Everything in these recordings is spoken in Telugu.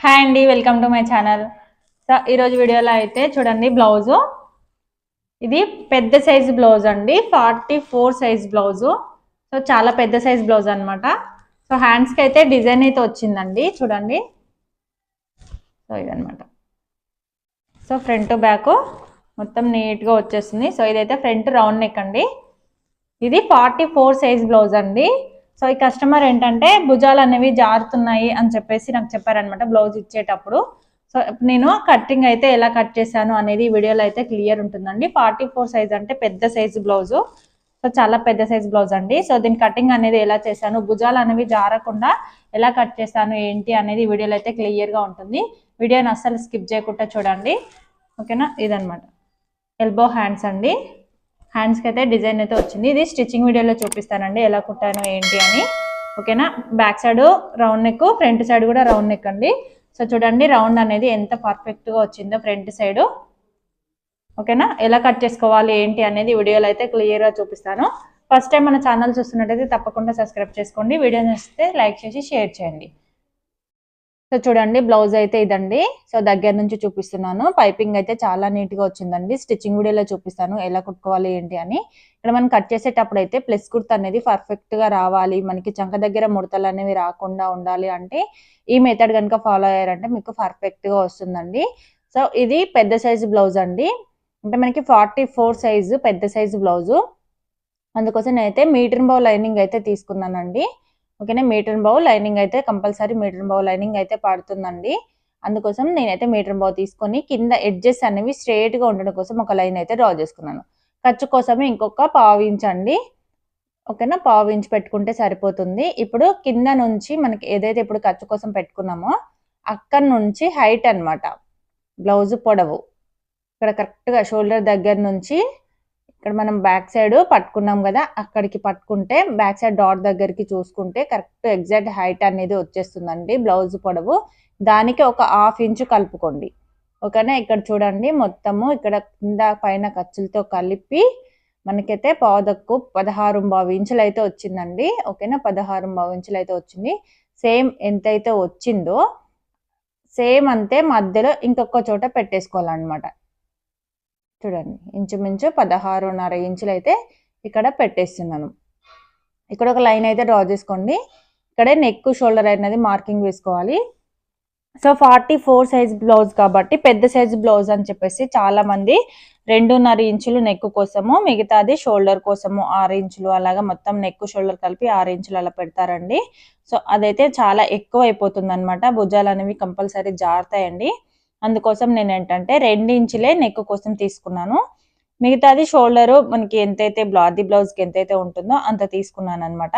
హాయ్ అండి welcome to my channel. So ఈరోజు వీడియోలో అయితే చూడండి బ్లౌజు. ఇది పెద్ద సైజ్ బ్లౌజ్ అండి forty four size blouse. So చాలా పెద్ద సైజ్ బ్లౌజ్ అనమాట సో హ్యాండ్స్కి అయితే డిజైన్ అయితే వచ్చిందండి చూడండి. సో ఇదనమాట సో ఫ్రంట్ బ్యాక్ మొత్తం నీట్గా వచ్చేస్తుంది. సో ఇదైతే ఫ్రంట్ రౌండ్ నెక్ అండి. ఇది ఫార్టీ ఫోర్ సైజ్ బ్లౌజ్ అండి. సో ఈ కస్టమర్ ఏంటంటే భుజాలు అనేవి జారుతున్నాయి అని చెప్పేసి నాకు చెప్పారనమాట బ్లౌజ్ ఇచ్చేటప్పుడు. సో నేను కట్టింగ్ అయితే ఎలా కట్ చేశాను అనేది ఈ వీడియోలో అయితే క్లియర్ ఉంటుందండి. ఫార్టీ ఫోర్ సైజ్ అంటే పెద్ద సైజు బ్లౌజు. సో చాలా పెద్ద సైజ్ బ్లౌజ్ అండి. సో దీని కటింగ్ అనేది ఎలా చేశాను భుజాలు అనేవి జారకుండా ఎలా కట్ చేశాను ఏంటి అనేది వీడియోలో అయితే క్లియర్గా ఉంటుంది. వీడియోని అస్సలు స్కిప్ చేయకుండా చూడండి. ఓకేనా? ఇదనమాట ఎల్బో హ్యాండ్స్ అండి. హ్యాండ్స్కి అయితే డిజైన్ అయితే వచ్చింది. ఇది స్టిచ్చింగ్ వీడియోలో చూపిస్తానండి ఎలా కుట్టాను ఏంటి అని. ఓకేనా? Back side round neck front side కూడా రౌండ్ నెక్ అండి. సో చూడండి రౌండ్ అనేది ఎంత పర్ఫెక్ట్గా వచ్చిందో ఫ్రంట్ సైడ్ ఓకేనా? ఎలా కట్ చేసుకోవాలి ఏంటి అనేది వీడియోలో అయితే క్లియర్గా చూపిస్తాను. ఫస్ట్ టైం మన ఛానల్ చూస్తున్నట్టయితే తప్పకుండా సబ్స్క్రైబ్ చేసుకోండి. వీడియో నచ్చితే లైక్ చేసి షేర్ చేయండి. సో చూడండి బ్లౌజ్ అయితే ఇదండి. సో దగ్గర నుంచి చూపిస్తున్నాను. పైపింగ్ అయితే చాలా నీట్గా వచ్చిందండి. స్టిచ్చింగ్ కూడా ఇలా చూపిస్తాను ఎలా కుట్టుకోవాలి ఏంటి అని. ఇక్కడ మనం కట్ చేసేటప్పుడు అయితే ప్లస్ కుర్త అనేది పర్ఫెక్ట్గా రావాలి. మనకి చంక దగ్గర ముడతలు అనేవి రాకుండా ఉండాలి అంటే ఈ మెథడ్ కనుక ఫాలో అయ్యారంటే మీకు పర్ఫెక్ట్గా వస్తుందండి. సో ఇది పెద్ద సైజు బ్లౌజ్ అండి. అంటే మనకి ఫార్టీ ఫోర్ సైజు పెద్ద సైజు బ్లౌజు. అందుకోసం నేనైతే మీటర్ బౌ లైనింగ్ అయితే తీసుకున్నానండి. ఓకేనా? మీటర్ బౌ లైనింగ్ అయితే కంపల్సరీ మీటర్ బౌ లైనింగ్ అయితే పడుతుందండి. అందుకోసం నేనైతే మీటర్ బౌ తీసుకొని కింద ఎడ్జెస్ అనేవి స్ట్రేట్గా ఉండడం కోసం ఒక లైన్ అయితే డ్రా చేసుకున్నాను. ఖర్చు కోసమే ఇంకొక పావు ఇంచ్ అండి. ఓకేనా? పావు ఇంచ్ పెట్టుకుంటే సరిపోతుంది. ఇప్పుడు కింద నుంచి మనకి ఏదైతే ఇప్పుడు ఖర్చు కోసం పెట్టుకున్నామో అక్కడ నుంచి హైట్ అన్నమాట. బ్లౌజ్ పొడవు. ఇక్కడ కరెక్ట్గా షోల్డర్ దగ్గర నుంచి ఇక్కడ మనం బ్యాక్ సైడ్ పట్టుకున్నాం కదా అక్కడికి పట్టుకుంటే బ్యాక్ సైడ్ డాట్ దగ్గరికి చూసుకుంటే కరెక్ట్ ఎగ్జాక్ట్ హైట్ అనేది వచ్చేస్తుందండి బ్లౌజ్ పొడవు. దానికి ఒక హాఫ్ ఇంచు కలుపుకోండి. ఓకేనా? ఇక్కడ చూడండి మొత్తము ఇక్కడ కింద పైన ఖర్చులతో కలిపి మనకైతే పాదకు పదహారు బావు ఇంచులు అయితే వచ్చిందండి. ఓకేనా? పదహారు బావు ఇంచులు అయితే వచ్చింది. సేమ్ ఎంతైతే వచ్చిందో సేమ్ అంతే మధ్యలో ఇంకొక చోట పెట్టేసుకోవాలన్నమాట. చూడండి ఇంచుమించు పదహారున్నర ఇంచులు అయితే ఇక్కడ పెట్టేస్తున్నాను. ఇక్కడ ఒక లైన్ అయితే డ్రా చేసుకోండి. ఇక్కడే నెక్ షోల్డర్ అనేది మార్కింగ్ వేసుకోవాలి. So forty four size blouse కాబట్టి పెద్ద సైజ్ బ్లౌజ్ అని చెప్పేసి చాలా మంది రెండున్నర ఇంచులు నెక్ కోసము మిగతాది షోల్డర్ కోసము ఆరు ఇంచులు అలాగా మొత్తం నెక్ షోల్డర్ కలిపి ఆరు ఇంచులు అలా పెడతారండి. సో అదైతే చాలా ఎక్కువ అయిపోతుంది అనమాట భుజాలు అనేవి కంపల్సరీ జారుతాయండి. అందుకోసం నేను ఏంటంటే రెండించులే నెక్ కోసం తీసుకున్నాను. మిగతాది షోల్డర్ మనకి ఎంతైతే బ్లాది బ్లౌజ్కి ఎంతైతే ఉంటుందో అంత తీసుకున్నాను అనమాట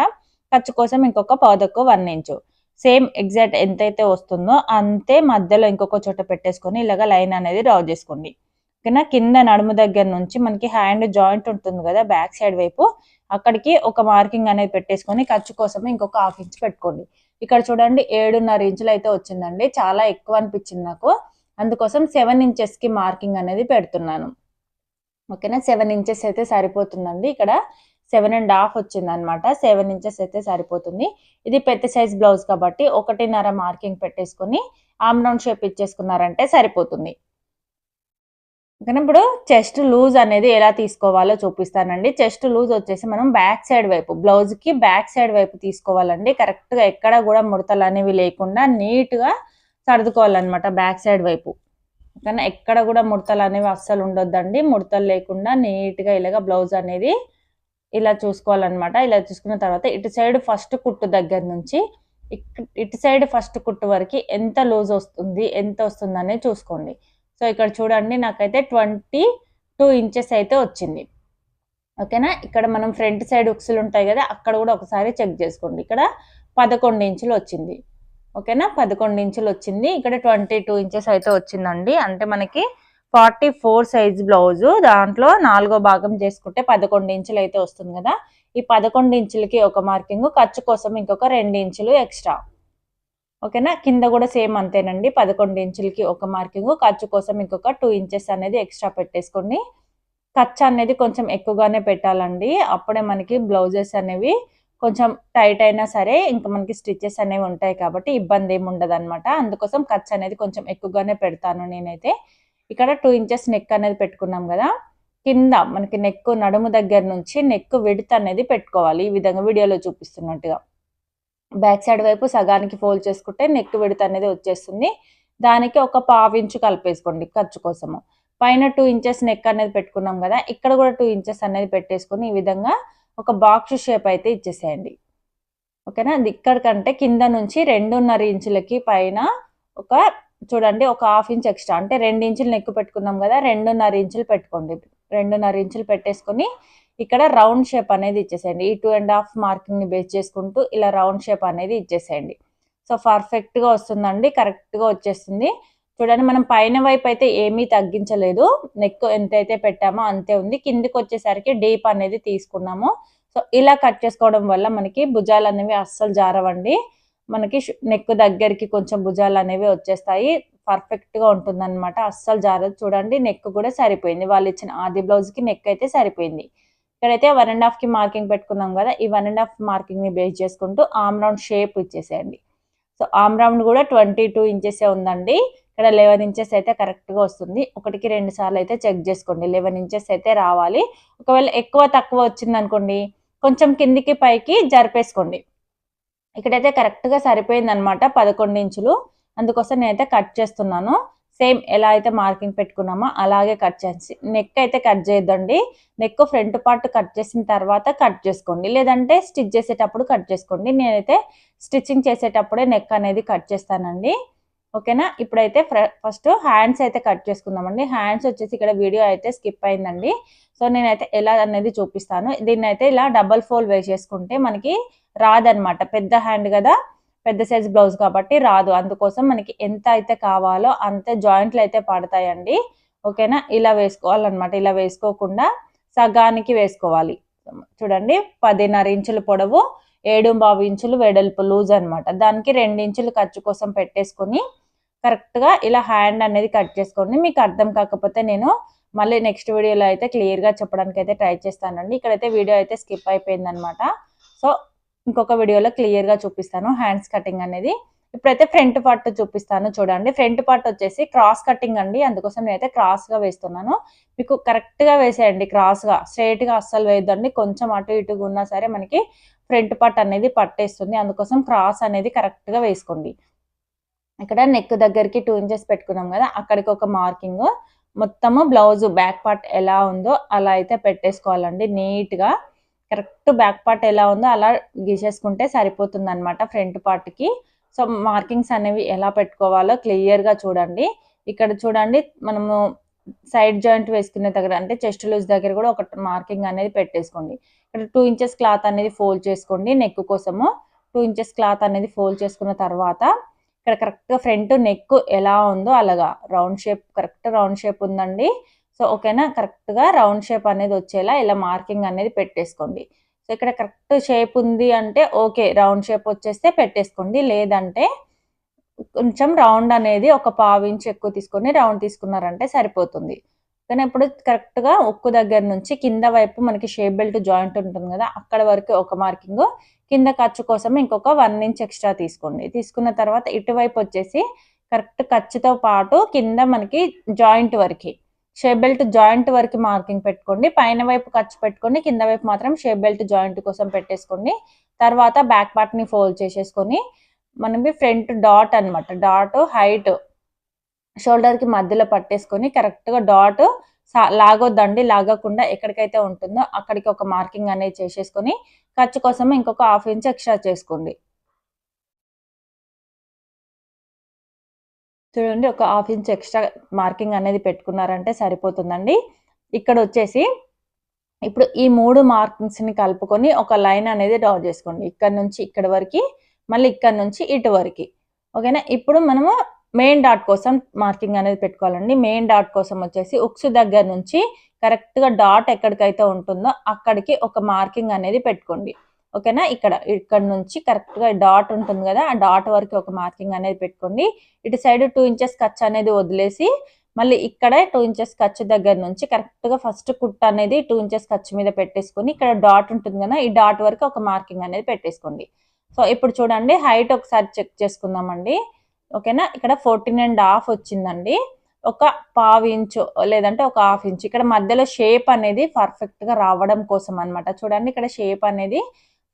ఖర్చు కోసం ఇంకొక పౌదకు వన్ ఇంచు సేమ్ ఎగ్జాక్ట్ ఎంతైతే వస్తుందో అంతే మధ్యలో ఇంకొక చోట పెట్టేసుకొని ఇలాగ లైన్ అనేది డ్రా చేసుకోండి. ఓకేనా? కింద నడుము దగ్గర నుంచి మనకి హ్యాండ్ జాయింట్ ఉంటుంది కదా బ్యాక్ సైడ్ వైపు. అక్కడికి ఒక మార్కింగ్ అనేది పెట్టేసుకొని ఖర్చు కోసం ఇంకొక హాఫ్ ఇంచ్ పెట్టుకోండి. ఇక్కడ చూడండి ఏడున్నర ఇంచులు అయితే వచ్చిందండి. చాలా ఎక్కువ అనిపించింది నాకు. అందుకోసం సెవెన్ ఇంచెస్కి మార్కింగ్ అనేది పెడుతున్నాను. ఓకేనా? సెవెన్ ఇంచెస్ అయితే సరిపోతుందండి. ఇక్కడ సెవెన్ అండ్ హాఫ్ వచ్చింది అనమాట సెవెన్ ఇంచెస్ అయితే సరిపోతుంది. ఇది పెద్ద సైజ్ బ్లౌజ్ కాబట్టి ఒకటిన్నర మార్కింగ్ పెట్టేసుకొని ఆమ్ రౌండ్ షేప్ ఇచ్చేసుకున్నారంటే సరిపోతుంది. ఓకేనా? ఇప్పుడు చెస్ట్ లూజ్ అనేది ఎలా తీసుకోవాలో చూపిస్తానండి. చెస్ట్ లూజ్ వచ్చేసి మనం బ్యాక్ సైడ్ వైపు బ్లౌజ్కి బ్యాక్ సైడ్ వైపు తీసుకోవాలండి. కరెక్ట్గా ఎక్కడ కూడా ముడతలు అనేవి లేకుండా నీట్గా సర్దుకోవాలన్నమాట బ్యాక్ సైడ్ వైపు. కానీ ఎక్కడ కూడా ముడతలు అనేవి అస్సలు ఉండొద్దండి. ముడతలు లేకుండా నీట్గా ఇలాగ బ్లౌజ్ అనేది ఇలా చూసుకోవాలన్నమాట. ఇలా చూసుకున్న తర్వాత ఇటు సైడ్ ఫస్ట్ కుట్టు దగ్గర నుంచి ఇటు సైడ్ ఫస్ట్ కుట్టు వరకు ఎంత లూజ్ వస్తుంది ఎంత వస్తుంది అనేది చూసుకోండి. సో ఇక్కడ చూడండి నాకైతే ట్వంటీ టూ ఇంచెస్ అయితే వచ్చింది. ఓకేనా? ఇక్కడ మనం ఫ్రంట్ సైడ్ ఉక్సులు ఉంటాయి కదా అక్కడ కూడా ఒకసారి చెక్ చేసుకోండి. ఇక్కడ పదకొండు ఇంచులు వచ్చింది. ఓకేనా? పదకొండు ఇంచులు వచ్చింది. ఇక్కడ ట్వంటీ టూ ఇంచెస్ అయితే వచ్చిందండి. అంటే మనకి ఫార్టీ ఫోర్ సైజ్ బ్లౌజు. దాంట్లో నాలుగో భాగం చేసుకుంటే పదకొండు ఇంచులు అయితే వస్తుంది కదా. ఈ పదకొండు ఇంచులకి ఒక మార్కింగ్ ఖర్చు కోసం ఇంకొక రెండు ఇంచులు ఎక్స్ట్రా. ఓకేనా? కింద కూడా సేమ్ అంతేనండి. పదకొండు ఇంచులకి ఒక మార్కింగ్ ఖర్చు కోసం ఇంకొక టూ ఇంచెస్ అనేది ఎక్స్ట్రా పెట్టేసుకోండి. ఖర్చు అనేది కొంచెం ఎక్కువగానే పెట్టాలండి. అప్పుడే మనకి బ్లౌజెస్ అనేవి కొంచెం టైట్ అయినా సరే ఇంకా మనకి స్టిచెస్ అనేవి ఉంటాయి కాబట్టి ఇబ్బంది ఏమి ఉండదు అనమాట అందుకోసం ఖర్చు అనేది కొంచెం ఎక్కువగానే పెడతాను నేనైతే. ఇక్కడ టూ ఇంచెస్ నెక్ అనేది పెట్టుకున్నాం కదా. కింద మనకి నెక్ నడుము దగ్గర నుంచి నెక్ విడత అనేది పెట్టుకోవాలి. ఈ విధంగా వీడియోలో చూపిస్తున్నట్టుగా. బ్యాక్ సైడ్ వైపు సగానికి ఫోల్డ్ చేసుకుంటే నెక్ విడత అనేది వచ్చేస్తుంది. దానికి ఒక పావు ఇంచు కలిపేసుకోండి ఖర్చు కోసము. పైన టూ ఇంచెస్ నెక్ అనేది పెట్టుకున్నాం కదా. ఇక్కడ కూడా టూ ఇంచెస్ అనేది పెట్టేసుకొని ఈ విధంగా ఒక బాక్స్ షేప్ అయితే ఇచ్చేసేయండి. ఓకేనా? అది ఇక్కడికంటే కింద నుంచి రెండున్నర ఇంచులకి పైన ఒక చూడండి ఒక హాఫ్ ఇంచ్ ఎక్స్ట్రా. అంటే రెండు ఇంచులు నెక్కు పెట్టుకున్నాం కదా రెండున్నర ఇంచులు పెట్టుకోండి. రెండున్నర ఇంచులు పెట్టేసుకొని ఇక్కడ రౌండ్ షేప్ అనేది ఇచ్చేసేయండి. ఈ టూ అండ్ హాఫ్ మార్కింగ్ని బేస్ చేసుకుంటూ ఇలా రౌండ్ షేప్ అనేది ఇచ్చేసేయండి. సో పర్ఫెక్ట్గా వస్తుందండి కరెక్ట్గా వచ్చేస్తుంది. చూడండి మనం పైన వైపు అయితే ఏమీ తగ్గించలేదు. నెక్ ఎంతైతే పెట్టామో అంతే ఉంది. కిందికి వచ్చేసరికి డీప్ అనేది తీసుకున్నాము. సో ఇలా కట్ చేసుకోవడం వల్ల మనకి భుజాలు అనేవి అస్సలు జారవండి. మనకి నెక్ దగ్గరికి కొంచెం భుజాలు అనేవి వచ్చేస్తాయి. పర్ఫెక్ట్గా ఉంటుంది అనమాట అస్సలు జారదు. చూడండి నెక్ కూడా సరిపోయింది. వాళ్ళు ఇచ్చిన ఆది బ్లౌజ్కి నెక్ అయితే సరిపోయింది. ఇక్కడైతే వన్ అండ్ హాఫ్కి మార్కింగ్ పెట్టుకున్నాం కదా ఈ వన్ అండ్ హాఫ్ మార్కింగ్ని బేస్ చేసుకుంటూ ఆమ్ రౌండ్ షేప్ ఇచ్చేసేయండి. సో ఆమ్ రౌండ్ కూడా ట్వంటీ టూ ఇంచెసే ఉందండి. ఇక్కడ లెవెన్ ఇంచెస్ అయితే కరెక్ట్గా వస్తుంది. ఒకటికి రెండు సార్లు అయితే చెక్ చేసుకోండి. లెవెన్ ఇంచెస్ అయితే రావాలి. ఒకవేళ ఎక్కువ తక్కువ వచ్చింది అనుకోండి కొంచెం కిందికి పైకి జరిపేసుకోండి. ఇక్కడైతే కరెక్ట్గా సరిపోయింది అనమాట పదకొండు ఇంచులు. అందుకోసం నేనైతే కట్ చేస్తున్నాను. సేమ్ ఎలా అయితే మార్కింగ్ పెట్టుకున్నామో అలాగే కట్ చేసి నెక్ అయితే కట్ చేయొద్దండి. నెక్ ఫ్రంట్ పార్ట్ కట్ చేసిన తర్వాత కట్ చేసుకోండి. లేదంటే స్టిచ్ చేసేటప్పుడు కట్ చేసుకోండి. నేనైతే స్టిచ్చింగ్ చేసేటప్పుడే నెక్ అనేది కట్ చేస్తానండి. ఓకేనా? ఇప్పుడైతే ఫస్ట్ హ్యాండ్స్ అయితే కట్ చేసుకుందామండి. హ్యాండ్స్ వచ్చేసి ఇక్కడ వీడియో అయితే స్కిప్ అయిందండి. సో నేనైతే ఎలా అనేది చూపిస్తాను. దీన్ని అయితే ఇలా డబల్ ఫోల్డ్ వేసేసుకుంటే మనకి రాదనమాట పెద్ద హ్యాండ్ కదా పెద్ద సైజ్ బ్లౌజ్ కాబట్టి రాదు. అందుకోసం మనకి ఎంత అయితే కావాలో అంతే జాయింట్లు అయితే పడతాయండి. ఓకేనా? ఇలా వేసుకోవాలన్నమాట. ఇలా వేసుకోకుండా సగానికి వేసుకోవాలి. చూడండి పదిన్నర ఇంచుల పొడవు. ఏడు బాబు ఇంచులు వెడల్పు లూజ్ అనమాట దానికి రెండు ఇంచులు ఖర్చు కోసం పెట్టేసుకొని కరెక్ట్గా ఇలా హ్యాండ్ అనేది కట్ చేసుకోండి. మీకు అర్థం కాకపోతే నేను మళ్ళీ నెక్స్ట్ వీడియోలో అయితే క్లియర్గా చెప్పడానికి అయితే ట్రై చేస్తానండి. ఇక్కడైతే వీడియో అయితే స్కిప్ అయిపోయింది అనమాట సో ఇంకొక వీడియోలో క్లియర్గా చూపిస్తాను. హ్యాండ్స్ కటింగ్ అనేది ఇప్పుడైతే ఫ్రంట్ పార్ట్ చూపిస్తాను చూడండి. ఫ్రంట్ పార్ట్ వచ్చేసి క్రాస్ కటింగ్ అండి. అందుకోసం నేనైతే క్రాస్గా వేస్తున్నాను. మీకు కరెక్ట్గా వేసేయండి క్రాస్గా స్ట్రైట్గా అస్సలు వేయద్దండి. కొంచెం అటు ఇటుగా ఉన్నా సరే మనకి ఫ్రంట్ పార్ట్ అనేది పట్టేస్తుంది. అందుకోసం క్రాస్ అనేది కరెక్ట్గా వేసుకోండి. ఇక్కడ నెక్ దగ్గరికి టూ ఇంచెస్ పెట్టుకున్నాం కదా. అక్కడికి ఒక మార్కింగ్. మొత్తము బ్లౌజ్ బ్యాక్ పార్ట్ ఎలా ఉందో అలా అయితే పెట్టేసుకోవాలండి. నీట్గా కరెక్ట్ బ్యాక్ పార్ట్ ఎలా ఉందో అలా గీసేసుకుంటే సరిపోతుంది అనమాట ఫ్రంట్ పార్ట్కి సో మార్కింగ్స్ అనేవి ఎలా పెట్టుకోవాలో క్లియర్గా చూడండి. ఇక్కడ చూడండి మనము సైడ్ జాయింట్ వేసుకునే దగ్గర అంటే చెస్ట్ లూజ్ దగ్గర కూడా ఒక మార్కింగ్ అనేది పెట్టేసుకోండి. ఇక్కడ టూ ఇంచెస్ క్లాత్ అనేది ఫోల్డ్ చేసుకోండి నెక్ కోసము. టూ ఇంచెస్ క్లాత్ అనేది ఫోల్డ్ చేసుకున్న తర్వాత ఇక్కడ కరెక్ట్గా ఫ్రంట్ నెక్ ఎలా ఉందో అలాగా round shape correct round shape ఉందండి. సో ఓకేనా? కరెక్ట్గా రౌండ్ షేప్ అనేది వచ్చేలా ఇలా మార్కింగ్ అనేది పెట్టేసుకోండి. సో ఇక్కడ కరెక్ట్ షేప్ ఉంది అంటే ఓకే రౌండ్ షేప్ వచ్చేస్తే పెట్టేసుకోండి. లేదంటే కొంచెం రౌండ్ అనేది ఒక పావు ఇంచ్ ఎక్కువ తీసుకొని రౌండ్ తీసుకున్నారంటే సరిపోతుంది. కానీ ఇప్పుడు కరెక్ట్గా ఉక్కు దగ్గర నుంచి కింద వైపు మనకి షేప్ బెల్ట్ జాయింట్ ఉంటుంది కదా అక్కడ వరకు ఒక మార్కింగ్. కింద ఖర్చు కోసం ఇంకొక వన్ ఇంచ్ ఎక్స్ట్రా తీసుకోండి. తీసుకున్న తర్వాత ఇటువైపు వచ్చేసి కరెక్ట్ ఖర్చుతో పాటు కింద మనకి జాయింట్ వరకు. షేప్ బెల్ట్ జాయింట్ వరకు మార్కింగ్ పెట్టుకోండి. పైన వైపు ఖర్చు పెట్టుకోండి. కింద వైపు మాత్రం షేప్ బెల్ట్ జాయింట్ కోసం పెట్టేసుకోండి. తర్వాత బ్యాక్ పార్ట్ని ఫోల్డ్ చేసేసుకొని మనకి ఫ్రంట్ డాట్ అనమాట డాట్ హైట్ షోల్డర్కి మధ్యలో పట్టేసుకొని కరెక్ట్గా డాట్ లాగొద్దండి. లాగకుండా ఎక్కడికైతే ఉంటుందో అక్కడికి ఒక మార్కింగ్ అనేది చేసేసుకొని ఖర్చు కోసం ఇంకొక హాఫ్ ఇంచ్ ఎక్స్ట్రా చేసుకోండి. చూడండి ఒక హాఫ్ ఇంచ్ ఎక్స్ట్రా మార్కింగ్ అనేది పెట్టుకున్నారంటే సరిపోతుందండి. ఇక్కడ వచ్చేసి ఇప్పుడు ఈ మూడు మార్కింగ్స్ని కలుపుకొని ఒక లైన్ అనేది డ్రా చేసుకోండి. ఇక్కడ నుంచి ఇక్కడ వరకు మళ్ళీ ఇక్కడ నుంచి ఇటు వరకు. ఓకేనా? ఇప్పుడు మనము మెయిన్ డాట్ కోసం మార్కింగ్ అనేది పెట్టుకోవాలండి. మెయిన్ డాట్ కోసం వచ్చేసి ఉక్స్ దగ్గర నుంచి కరెక్ట్గా డాట్ ఎక్కడికైతే ఉంటుందో అక్కడికి ఒక మార్కింగ్ అనేది పెట్టుకోండి. ఓకేనా? ఇక్కడ ఇక్కడ నుంచి కరెక్ట్గా డాట్ ఉంటుంది కదా ఆ డాట్ వరకు ఒక మార్కింగ్ అనేది పెట్టుకోండి. ఇటు సైడ్ టూ ఇంచెస్ ఖర్చు అనేది వదిలేసి మళ్ళీ ఇక్కడే టూ ఇంచెస్ ఖర్చు దగ్గర నుంచి కరెక్ట్గా ఫస్ట్ కుట్ అనేది టూ ఇంచెస్ ఖర్చు మీద పెట్టేసుకొని ఇక్కడ డాట్ ఉంటుంది కదా ఈ డాట్ వరకు ఒక మార్కింగ్ అనేది పెట్టేసుకోండి. సో ఇప్పుడు చూడండి హైట్ ఒకసారి చెక్ చేసుకుందామండి. ఓకేనా? ఇక్కడ ఫోర్టీన్ అండ్ హాఫ్ వచ్చిందండి. ఒక పావు ఇంచు లేదంటే ఒక హాఫ్ ఇంచు. ఇక్కడ మధ్యలో షేప్ అనేది పర్ఫెక్ట్గా రావడం కోసం అన్నమాట. చూడండి ఇక్కడ షేప్ అనేది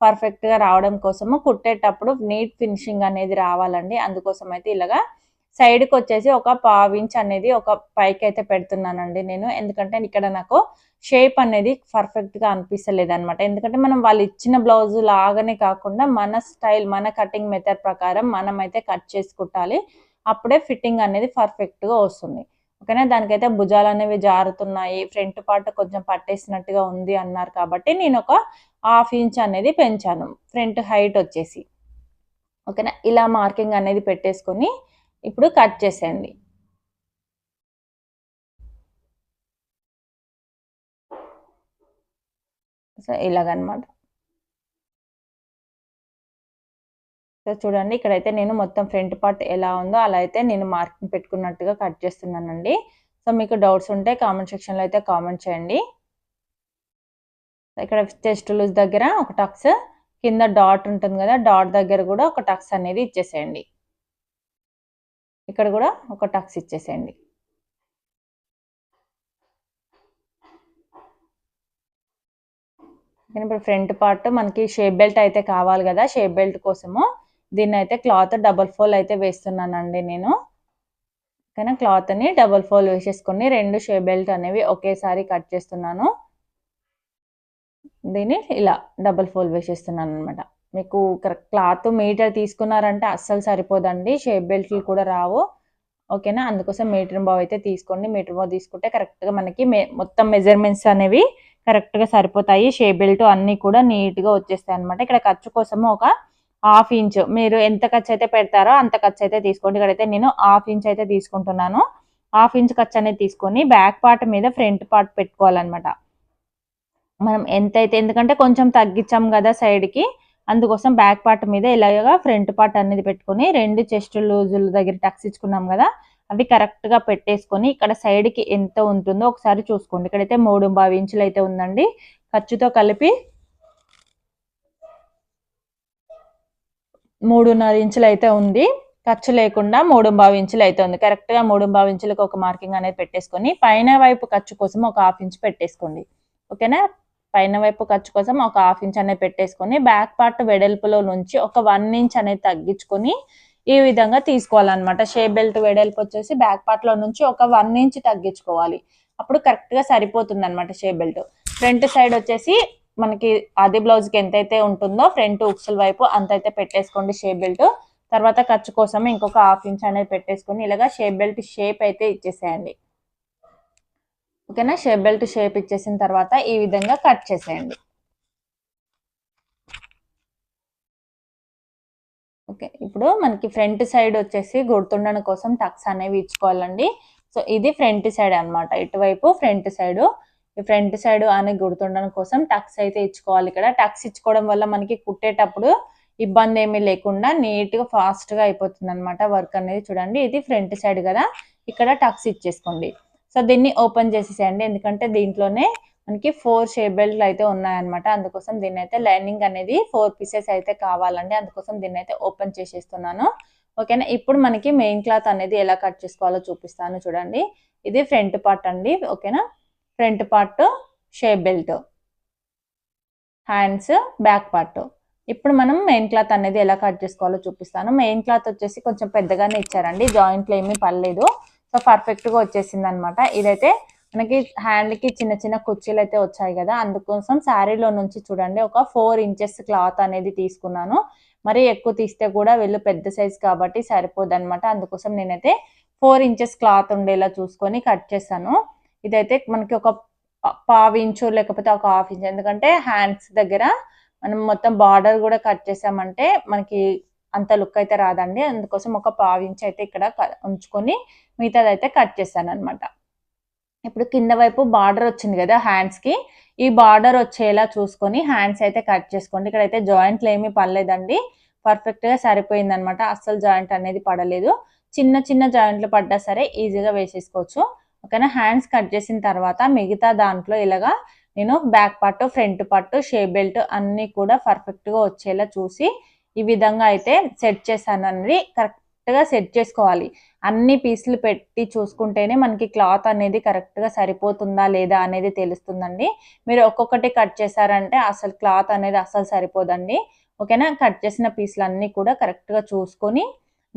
పర్ఫెక్ట్గా రావడం కోసము కుట్టేటప్పుడు నీట్ ఫినిషింగ్ అనేది రావాలండి. అందుకోసం అయితే ఇలాగా సైడ్కి వచ్చేసి ఒక పావు ఇంచ్ అనేది ఒక పైకి అయితే పెడుతున్నానండి నేను. ఎందుకంటే ఇక్కడ నాకు షేప్ అనేది పర్ఫెక్ట్గా అనిపిస్తలేదు అనమాట ఎందుకంటే మనం వాళ్ళు ఇచ్చిన బ్లౌజ్ లాగానే కాకుండా మన స్టైల్ మన కటింగ్ మెథడ్ ప్రకారం మనం అయితే కట్ చేసి కుట్టాలి. అప్పుడే ఫిట్టింగ్ అనేది పర్ఫెక్ట్గా వస్తుంది. ఓకేనా? దానికైతే భుజాలు అనేవి జారుతున్నాయి ఫ్రంట్ పార్ట్ కొంచెం పట్టేసినట్టుగా ఉంది అన్నారు కాబట్టి నేను ఒక హాఫ్ ఇంచ్ అనేది పెంచాను ఫ్రంట్ హైట్ వచ్చేసి. ఓకేనా? ఇలా మార్కింగ్ అనేది పెట్టేసుకొని ఇప్పుడు కట్ చేసేయండి. సో ఇలాగనమాట. సో చూడండి ఇక్కడైతే నేను మొత్తం ఫ్రంట్ పార్ట్ ఎలా ఉందో అలా అయితే నేను మార్కింగ్ పెట్టుకున్నట్టుగా కట్ చేస్తున్నానండి. సో మీకు డౌట్స్ ఉంటే కామెంట్ సెక్షన్లో అయితే కామెంట్ చేయండి. ఇక్కడ చెస్ట్ లూజ్ దగ్గర ఒక టక్స్ కింద డాట్ ఉంటుంది కదా డాట్ దగ్గర కూడా ఒక టక్స్ అనేది ఇచ్చేసేయండి. ఇక్కడ కూడా ఒక టక్స్ ఇచ్చేసేయండి. ఇప్పుడు ఫ్రంట్ పార్ట్ మనకి షేప్ బెల్ట్ అయితే కావాలి కదా షేప్ బెల్ట్ కోసము. దీన్ని అయితే క్లాత్ డబల్ ఫోల్ అయితే వేస్తున్నానండి నేను. ఓకేనా? క్లాత్ని డబల్ ఫోల్ వేసేసుకొని రెండు షేప్ బెల్ట్ అనేవి ఒకేసారి కట్ చేస్తున్నాను. దీన్ని ఇలా డబల్ ఫోల్ వేసేస్తున్నాను అనమాట మీకు కరెక్ట్ క్లాత్ మీటర్ తీసుకున్నారంటే అస్సలు సరిపోదండి. షేప్ బెల్ట్లు కూడా రావు. ఓకేనా? అందుకోసం మీటర్ బావ్ అయితే తీసుకోండి. మీటర్ బావ్ తీసుకుంటే కరెక్ట్గా మనకి మొత్తం మెజర్మెంట్స్ అనేవి కరెక్ట్గా సరిపోతాయి. షేప్ బెల్ట్ అన్నీ కూడా నీట్గా వచ్చేస్తాయి అనమాట ఇక్కడ ఖర్చు కోసము ఒక హాఫ్ ఇంచ్. మీరు ఎంత ఖర్చు అయితే పెడతారో అంత ఖర్చు అయితే తీసుకోండి. ఇక్కడైతే నేను హాఫ్ ఇంచ్ అయితే తీసుకుంటున్నాను. హాఫ్ ఇంచ్ ఖర్చు అనేది తీసుకొని బ్యాక్ పార్ట్ మీద ఫ్రంట్ పార్ట్ పెట్టుకోవాలన్నమాట. మనం ఎంతైతే ఎందుకంటే కొంచెం తగ్గించాం కదా సైడ్కి అందుకోసం బ్యాక్ పార్ట్ మీద ఇలాగా ఫ్రంట్ పార్ట్ అనేది పెట్టుకొని రెండు చెస్ట్ లూజుల దగ్గర టక్స్ ఇచ్చుకున్నాం కదా అవి కరెక్ట్గా పెట్టేసుకొని ఇక్కడ సైడ్కి ఎంత ఉంటుందో ఒకసారి చూసుకోండి. ఇక్కడైతే మూడు బావి ఇంచులు అయితే ఉందండి. ఖర్చుతో కలిపి మూడున్నర ఇంచులు అయితే ఉంది. ఖర్చు లేకుండా మూడు బావి ఇంచులు అయితే ఉంది. కరెక్ట్గా మూడు బావి ఇంచులకు ఒక మార్కింగ్ అనేది పెట్టేసుకొని పైన వైపు ఖర్చు కోసం ఒక హాఫ్ ఇంచ్ పెట్టేసుకోండి. ఓకేనా? పైన వైపు ఖర్చు కోసం ఒక హాఫ్ ఇంచ్ అనేది పెట్టేసుకొని బ్యాక్ పార్ట్ వెడల్పులో నుంచి ఒక వన్ ఇంచ్ అనేది తగ్గించుకొని ఈ విధంగా తీసుకోవాలన్నమాట. షేప్ బెల్ట్ వెడల్పు వచ్చేసి బ్యాక్ పార్ట్లో నుంచి ఒక వన్ ఇంచ్ తగ్గించుకోవాలి. అప్పుడు కరెక్ట్గా సరిపోతుంది అనమాట షేప్ బెల్ట్. ఫ్రంట్ సైడ్ వచ్చేసి మనకి అది బ్లౌజ్కి ఎంతైతే ఉంటుందో ఫ్రంట్ ఉక్సుల వైపు అంతైతే పెట్టేసుకోండి షేప్ బెల్ట్ తర్వాత ఖర్చు కోసం ఇంకొక హాఫ్ ఇంచ్ అనేది పెట్టేసుకొని ఇలాగా షేప్ బెల్ట్ షేప్ అయితే ఇచ్చేసేయండి. ఓకేనా? షేప్ బెల్ట్ షేప్ ఇచ్చేసిన తర్వాత ఈ విధంగా కట్ చేసేయండి. ఓకే ఇప్పుడు మనకి ఫ్రంట్ సైడ్ వచ్చేసి గుర్తుండడం కోసం టక్స్ అనేవి ఇచ్చుకోవాలండి. సో ఇది ఫ్రంట్ సైడ్ అనమాట ఇటువైపు ఫ్రంట్ సైడ్ ఈ ఫ్రంట్ సైడ్ అనేది గుర్తుండడం కోసం టక్స్ అయితే ఇచ్చుకోవాలి ఇక్కడ. టక్స్ ఇచ్చుకోవడం వల్ల మనకి కుట్టేటప్పుడు ఇబ్బంది ఏమీ లేకుండా నీట్గా ఫాస్ట్గా అయిపోతుంది అనమాట వర్క్ అనేది చూడండి. ఇది ఫ్రంట్ సైడ్ కదా ఇక్కడ టక్స్ ఇచ్చేసుకోండి. సో దీన్ని ఓపెన్ చేసేసేయండి. ఎందుకంటే దీంట్లోనే మనకి ఫోర్ షేప్ బెల్ట్లు అయితే ఉన్నాయన్నమాట. అందుకోసం దీన్ని అయితే లైనింగ్ అనేది ఫోర్ పీసెస్ అయితే కావాలండి. అందుకోసం దీన్ని అయితే ఓపెన్ చేసేస్తున్నాను. ఓకేనా? ఇప్పుడు మనకి మెయిన్ క్లాత్ అనేది ఎలా కట్ చేసుకోవాలో చూపిస్తాను చూడండి. ఇది ఫ్రంట్ పార్ట్ అండి. ఓకేనా? Front part shape belt. Hands back part. ఇప్పుడు మనం మెయిన్ క్లాత్ అనేది ఎలా కట్ చేసుకోవాలో చూపిస్తాను. మెయిన్ క్లాత్ వచ్చేసి కొంచెం పెద్దగానే ఇచ్చారండి. జాయింట్లో ఏమీ పర్లేదు సో పర్ఫెక్ట్గా వచ్చేసింది అనమాట ఇదైతే మనకి హ్యాండ్కి చిన్న చిన్న కుర్చీలు అయితే వచ్చాయి కదా. అందుకోసం శారీలో నుంచి చూడండి. ఒక ఫోర్ ఇంచెస్ క్లాత్ అనేది తీసుకున్నాను. మరి ఎక్కువ తీస్తే కూడా వెళ్ళు పెద్ద సైజ్ కాబట్టి సరిపోదు అనమాట అందుకోసం నేనైతే ఫోర్ ఇంచెస్ క్లాత్ ఉండేలా చూసుకొని కట్ చేస్తాను ఇదైతే మనకి ఒక పావు ఇంచు లేకపోతే ఒక హాఫ్ ఇంచ్. ఎందుకంటే హ్యాండ్స్ దగ్గర మనం మొత్తం బార్డర్ కూడా కట్ చేసామంటే మనకి అంత లుక్ అయితే రాదండి. అందుకోసం ఒక పావు ఇంచ్ అయితే ఇక్కడ ఉంచుకొని మిగతాదైతే కట్ చేశాను అనమాట ఇప్పుడు కింద వైపు బార్డర్ వచ్చింది కదా హ్యాండ్స్కి ఈ బార్డర్ వచ్చేలా చూసుకొని హ్యాండ్స్ అయితే కట్ చేసుకోండి. ఇక్కడైతే జాయింట్లు ఏమీ పడలేదండి. పర్ఫెక్ట్గా సరిపోయింది అనమాట అస్సలు జాయింట్ అనేది పడలేదు. చిన్న చిన్న జాయింట్లు పడ్డా సరే ఈజీగా వేసేసుకోవచ్చు. ఓకేనా? హ్యాండ్స్ కట్ చేసిన తర్వాత మిగతా దాంట్లో ఇలాగా నేను బ్యాక్ పట్టు ఫ్రంట్ పట్టు షే బెల్ట్ అన్నీ కూడా పర్ఫెక్ట్గా వచ్చేలా చూసి ఈ విధంగా అయితే సెట్ చేశానండి కరెక్ట్గా సెట్ చేసుకోవాలి. అన్ని పీసులు పెట్టి చూసుకుంటేనే మనకి క్లాత్ అనేది కరెక్ట్గా సరిపోతుందా లేదా అనేది తెలుస్తుందండి. మీరు ఒక్కొక్కటి కట్ చేశారంటే అసలు క్లాత్ అనేది అసలు సరిపోదండి. ఓకేనా? కట్ చేసిన పీసులు అన్నీ కూడా కరెక్ట్గా చూసుకొని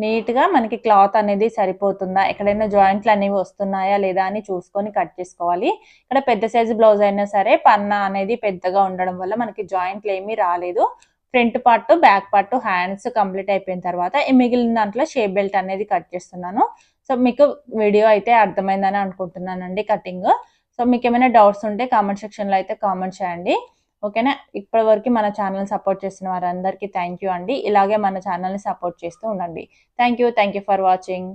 నీట్గా మనకి క్లాత్ అనేది సరిపోతుందా? ఎక్కడైనా జాయింట్లు అనేవి వస్తున్నాయా? లేదా అని చూసుకొని కట్ చేసుకోవాలి. ఇక్కడ పెద్ద సైజు బ్లౌజ్ అయినా సరే పన్నా అనేది పెద్దగా ఉండడం వల్ల మనకి జాయింట్లు ఏమీ రాలేదు. Front part back part hands complete అయిపోయిన తర్వాత మిగిలిన దాంట్లో షేప్ బెల్ట్ అనేది కట్ చేస్తున్నాను. సో మీకు వీడియో అయితే అర్థమైందని అనుకుంటున్నానండి కటింగ్. సో మీకు ఏమైనా డౌట్స్ ఉంటే కామెంట్ సెక్షన్లో అయితే కామెంట్ చేయండి. ఓకేనా? ఇప్పటి వరకు మన ఛానల్ సపోర్ట్ చేసిన వారందరికీ థ్యాంక్ యూ అండి. ఇలాగే మన ఛానల్ని సపోర్ట్ చేస్తూ ఉండండి. Thank you. Thank you for watching.